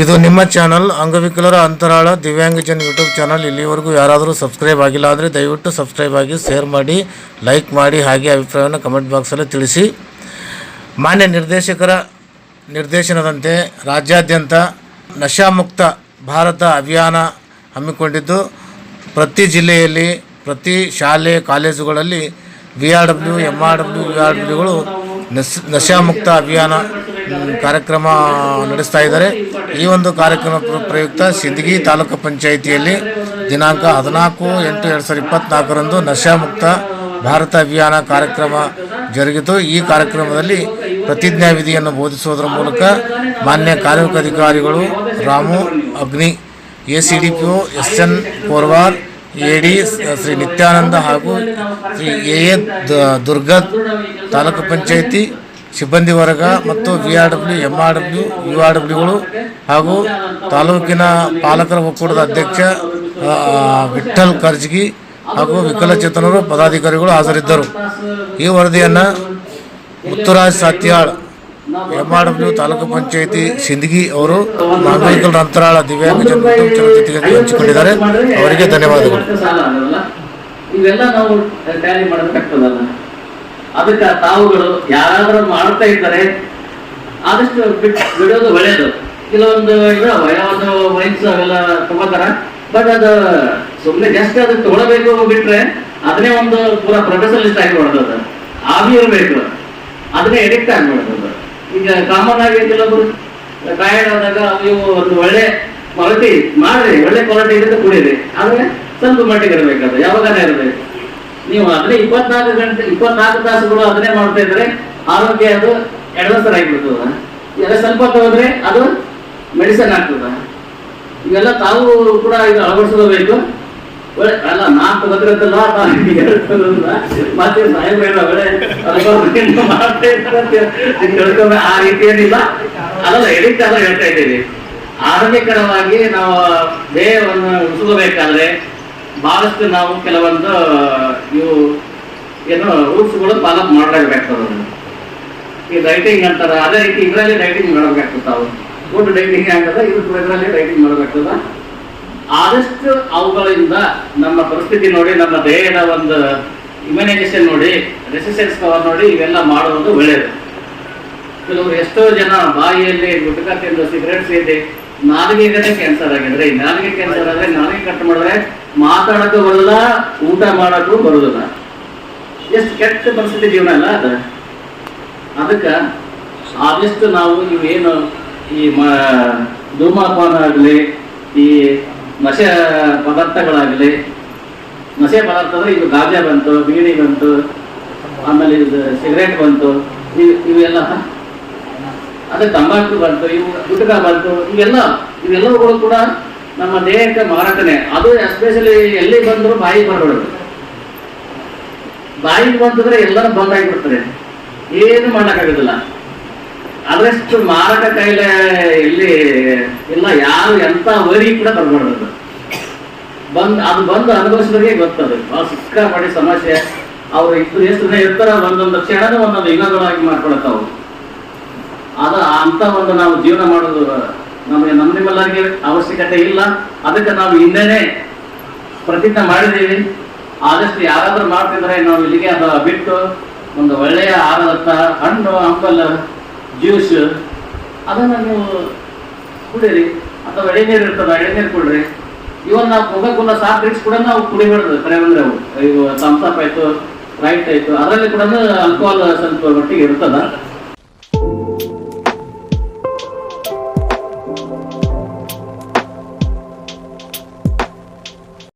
ಇದು ನಿಮ್ಮ ಚಾನಲ್ ಅಂಗವಿಕಲರ ಅಂತರಾಳ ದಿವ್ಯಾಂಗಜನ್ ಯೂಟ್ಯೂಬ್ ಚಾನಲ್. ಇಲ್ಲಿವರೆಗೂ ಯಾರಾದರೂ ಸಬ್ಸ್ಕ್ರೈಬ್ ಆಗಿಲ್ಲ ಅಂದರೆ ದಯವಿಟ್ಟು ಸಬ್ಸ್ಕ್ರೈಬ್ ಆಗಿ, ಶೇರ್ ಮಾಡಿ, ಲೈಕ್ ಮಾಡಿ, ಹಾಗೆ ಅಭಿಪ್ರಾಯವನ್ನು ಕಮೆಂಟ್ ಬಾಕ್ಸಲ್ಲಿ ತಿಳಿಸಿ. ಮಾನ್ಯ ನಿರ್ದೇಶಕರ ನಿರ್ದೇಶನದಂತೆ ರಾಜ್ಯಾದ್ಯಂತ ನಶಾಮುಕ್ತ ಭಾರತ ಅಭಿಯಾನ ಹಮ್ಮಿಕೊಂಡಿದ್ದು, ಪ್ರತಿ ಜಿಲ್ಲೆಯಲ್ಲಿ, ಪ್ರತಿ ಶಾಲೆ, ಕಾಲೇಜುಗಳಲ್ಲಿ V R W M R W V R ಡಬ್ಲ್ಯೂಗಳು ನಶಾಮುಕ್ತ ಅಭಿಯಾನ ಕಾರ್ಯಕ್ರಮ ನಡೆಸ್ತಾ ಇದ್ದಾರೆ. ಈ ಒಂದು ಕಾರ್ಯಕ್ರಮ ಪ್ರಯುಕ್ತ ಸಿಂದಗಿ ತಾಲೂಕು ಪಂಚಾಯಿತಿಯಲ್ಲಿ ದಿನಾಂಕ ಹದಿನಾಲ್ಕು ಎಂಟು ಎರಡು ಸಾವಿರದ ಇಪ್ಪತ್ತ್ನಾಲ್ಕರಂದು ನಶಾಮುಕ್ತ ಭಾರತ ಅಭಿಯಾನ ಕಾರ್ಯಕ್ರಮ ಜರುಗಿತು. ಈ ಕಾರ್ಯಕ್ರಮದಲ್ಲಿ ಪ್ರತಿಜ್ಞಾ ವಿಧಿಯನ್ನು ಬೋಧಿಸುವುದರ ಮೂಲಕ ಮಾನ್ಯ ಕಾರ್ಮಿಕ ಅಧಿಕಾರಿಗಳು ರಾಮು, ಅಗ್ನಿ A C D P O S N Korwar A D Shri Nityananda ಹಾಗೂ ಶ್ರೀ ಎ ಎ ದುರ್ಗದ್ ತಾಲೂಕು ಪಂಚಾಯಿತಿ ಸಿಬ್ಬಂದಿ ವರ್ಗ ಮತ್ತು V R W M R W U R ಡಬ್ಲ್ಯೂಗಳು ಹಾಗೂ ತಾಲೂಕಿನ ಪಾಲಕರ ಒಕ್ಕೂಟದ ಅಧ್ಯಕ್ಷ ವಿಠಲ್ ಕರ್ಜ್ಗಿ ಹಾಗೂ ವಿಕಲಚೇತನರು ಪದಾಧಿಕಾರಿಗಳು ಹಾಜರಿದ್ದರು. ಈ ವರದಿಯನ್ನು Mutturaj Satyal M R W taluk panchayat Sindagi ಅವರು ನಾಗರಿಕರ ಅಂತರಾಳ ಚಾನಲ್ ಜೊತೆಗೆ ಹಂಚಿಕೊಂಡಿದ್ದಾರೆ. ಅವರಿಗೆ ಧನ್ಯವಾದಗಳು. ಅದಕ್ಕೆ ತಾವುಗಳು ಯಾರಾದ್ರೂ ಮಾಡ್ತಾ ಇದ್ದಾರೆ ಆದಷ್ಟು ಬಿಟ್ಟು ಬಿಡೋದು ಒಳ್ಳೇದು. ಕೆಲವೊಂದು ಇದಾವ ಯಾವ್ದು ವಯಸ್ಸು ಅವೆಲ್ಲ ತಗೋತಾರ. ಬಟ್ ಅದು ಸುಮ್ಮನೆ ಜಸ್ಟ್ ಅದಕ್ಕೆ ತಗೊಳ್ಬೇಕು ಬಿಟ್ರೆ ಅದನ್ನೇ ಒಂದು ಪೂರಾ ಪ್ರೊಫೆಷನಲಿಸ್ಟ್ ಆಗಿ ಮಾಡೋದು ಆಗಿ ಇರಬೇಕು. ಅದನ್ನೇ ಎಡಿಕ್ಟ್ ಆಗ್ಬಿಡೋದು ಈಗ ಕಾಮನ್ ಆಗಿ ಕೆಲವೊಬ್ರು ಟಯರ್ಡ್ ಆದಾಗ ನೀವು ಒಂದು ಒಳ್ಳೆ ಕ್ವಾಲಿಟಿ ಮಾಡ್ರಿ, ಒಳ್ಳೆ ಕ್ವಾಲಿಟಿ ಇದ್ರೆ ಕುಡೀರಿ. ಆದ್ರೆ ಸ್ವಲ್ಪ ಮಟ್ಟಿಗೆ ಇರಬೇಕು ಯಾವಾಗನೇ ಇರಬೇಕು. ನೀವು ಅಂದ್ರೆ ಇಪ್ಪತ್ನಾಲ್ಕು ಗಂಟೆ, ಇಪ್ಪತ್ನಾಲ್ಕು ತಾಸುಗಳು ಅದನ್ನೇ ಮಾಡ್ತಾ ಇದ್ರೆ ಆರೋಗ್ಯ ಅದು ಎಡವಸರ ಆಗಿಬಿಡ್ತದ. ಎಲ್ಲ ಸ್ವಲ್ಪ ಹೋದ್ರೆ ಅದು ಮೆಡಿಸನ್ ಆಗ್ತದ. ಇವೆಲ್ಲ ತಾವು ಕೂಡ ಇದು ಅಳವಡಿಸ್ಕೋಬೇಕು. ಅಲ್ಲ ನಾಲ್ಕು ಬದ್ರದಲ್ಲ ಮತ್ತೆ ಸಾಹೇಬ್ರ ಒಳ್ಳೆ ಆ ರೀತಿ ಏನಿಲ್ಲ ಅದಲ್ಲ ಎಡಿಟ್ ಅಲ್ಲ ಹೇಳ್ತಾ ಇದ್ದೀವಿ. ಆರೋಗ್ಯಕರವಾಗಿ ನಾವು ದೇಹವನ್ನು ಉಳಿಸ್ಕೋಬೇಕಾದ್ರೆ ಬಹಳಷ್ಟು ನಾವು ಕೆಲವೊಂದು ಇವು ಏನು ರೂಲ್ಸ್ಗಳು ಪಾಲಕ್ ಮಾಡಲೇಬೇಕಾಗ್ತದೆ ಈ ರೈಟಿಂಗ್ ಅಂತಾರೆ, ಅದೇ ರೀತಿ ಇದರಲ್ಲಿ ರೈಟಿಂಗ್ ಮಾಡಬೇಕಾಗ್ತದೆ ತಾವು. ಗುಡ್ ರೈಟಿಂಗ್ ಆಗ್ತದ ಇದು ಇದರಲ್ಲಿ ರೈಟಿಂಗ್ ಮಾಡಬೇಕಾಗ್ತದ ಆದಷ್ಟು ಅವುಗಳಿಂದ ನಮ್ಮ ಪರಿಸ್ಥಿತಿ ನೋಡಿ, ನಮ್ಮ ದೇಹದ ಒಂದು ಇಮ್ಯುನೈಸೇಷನ್ ನೋಡಿ ರೆಸಿಸ್ಟೆನ್ಸ್ ಪವರ್ ನೋಡಿ, ಇವೆಲ್ಲ ಮಾಡುವುದು ಒಳ್ಳೆಯದು ಕೆಲವರು ಎಷ್ಟೋ ಜನ ಬಾಯಿಯಲ್ಲಿ ಗುಟ್ಕಾ ತಿಂದು ಸಿಗರೇಟ್ ಸೇರಿ ನಾಲಿಗೆಗೇ ಕ್ಯಾನ್ಸರ್ ಆಗಿದ್ರೆ, ಈ ನಾಲಿಗೆ ಕ್ಯಾನ್ಸರ್ ಆದರೆ ನಾಲಿಗೆ ಕಟ್ ಮಾಡಿದ್ರೆ ಮಾತಾಡಕ್ಕೂ ಬರೋದಿಲ್ಲ, ಊಟ ಮಾಡಕ್ಕೂ ಬರೋದಿಲ್ಲ. ಎಷ್ಟು ಕೆಟ್ಟ ಪರಿಸ್ಥಿತಿ ಜೀವನ ಅಲ್ಲ ಅದ. ಅದಕ್ಕೆ ಆದಷ್ಟು ನಾವು ಇವೇನು ಈ ಮ ಧೂಮಪಾನ ಆಗಲಿ ಈ ನಶೆ ಪದಾರ್ಥಗಳಾಗಲಿ ನಶೆ ಪದಾರ್ಥ ಅಂದ್ರೆ ಇದು ಗಾಜಾ ಬಂತು ಬೀಡಿ ಬಂತು, ಆಮೇಲೆ ಇದು ಸಿಗರೇಟ್ ಬಂತು ಇವು ಇವೆಲ್ಲ. ಅದೇ ತಂಬಾಕು ಬಂತು, ಇವು ಗುಟ್ಕಾ ಬಂತು, ಇವೆಲ್ಲ ಇವೆಲ್ಲವುಗಳು ಕೂಡ ನಮ್ಮ ದೇಹಕ್ಕೆ ಮಾರಾಟನೆ. ಅದು ಎಸ್ಪೆಷಲಿ ಎಲ್ಲಿ ಬಂದರೂ ಬಾಯಿ ಬರಬಾರ್ದು ಬಾಯಿ ಬಂತಂದ್ರೆ ಎಲ್ಲರೂ ಬಂದಾಗಿಬಿಡ್ತಾರೆ ಏನು ಮಾಡೋಕ್ಕಾಗೋದಿಲ್ಲ ಅದರಷ್ಟು ಮಾರಕ ಕಾಯಿಲೆ ಇಲ್ಲಿ ಇಲ್ಲ, ಯಾರು ಎಂತ ವರಿ ಕೂಡ ಬರಬಾರ್ದು ಬಂದ್, ಅದು ಬಂದು ಅನುಭವಿಸಿದವರಿಗೆ ಗೊತ್ತದು ಆ ಸಿಕ್ಕಾಪಡಿ ಸಮಸ್ಯೆ. ಅವ್ರು ಇಷ್ಟು ಎಷ್ಟು ಇರ್ತಾರ ಒಂದೊಂದು ಕ್ಷಣದ ಒಂದೊಂದು ಇನಗಳಾಗಿ ಮಾಡ್ಕೊಳತ್ತವು ಅದ ಅಂತ ಒಂದು ನಾವು ಜೀವನ ಮಾಡೋದು ನಮಗೆ ನಮ್ಮ ನಿಮ್ಮೆಲ್ಲರಿಗೆ ಅವಶ್ಯಕತೆ ಇಲ್ಲ. ಅದಕ್ಕೆ ನಾವು ಹಿಂದೆನೆ ಪ್ರತಿಜ್ಞೆ ಮಾಡಿದ್ದೀವಿ. ಆದಷ್ಟು ಯಾರಾದರೂ ಮಾಡ್ತಿದ್ರೆ ನಾವು ಇಲ್ಲಿಗೆ ಅದ ಬಿಟ್ಟು ಒಂದು ಒಳ್ಳೆಯ ಆಹಾರದತ್ತ ಹಣ್ಣು, ಹಂಪಲ್, ಜ್ಯೂಸ್ ಅದನ್ನು ನೀವು ಕುಡೀರಿ. ಅಥವಾ ಎಳೆನೀರು ಇರ್ತದ, ಎಳೆನೀರು ಕುಡ್ರಿ. ಇವನ್ ನಾವು ಕೋಕಾ ಸಾಫ್ಟ್ ಡ್ರಿಂಕ್ಸ್ ಕೂಡ ನಾವು ಕುಡಿಬಾರ್ದು. ಅವು ಇವು ಥಮ್ಸಪ್ ಆಯ್ತು ರೈಟ್ ಆಯ್ತು. ಅದರಲ್ಲಿ ಕೂಡ ಆಲ್ಕೋಹಾಲ್ ಸ್ವಲ್ಪ ಮಟ್ಟಿಗೆ ಇರ್ತದ.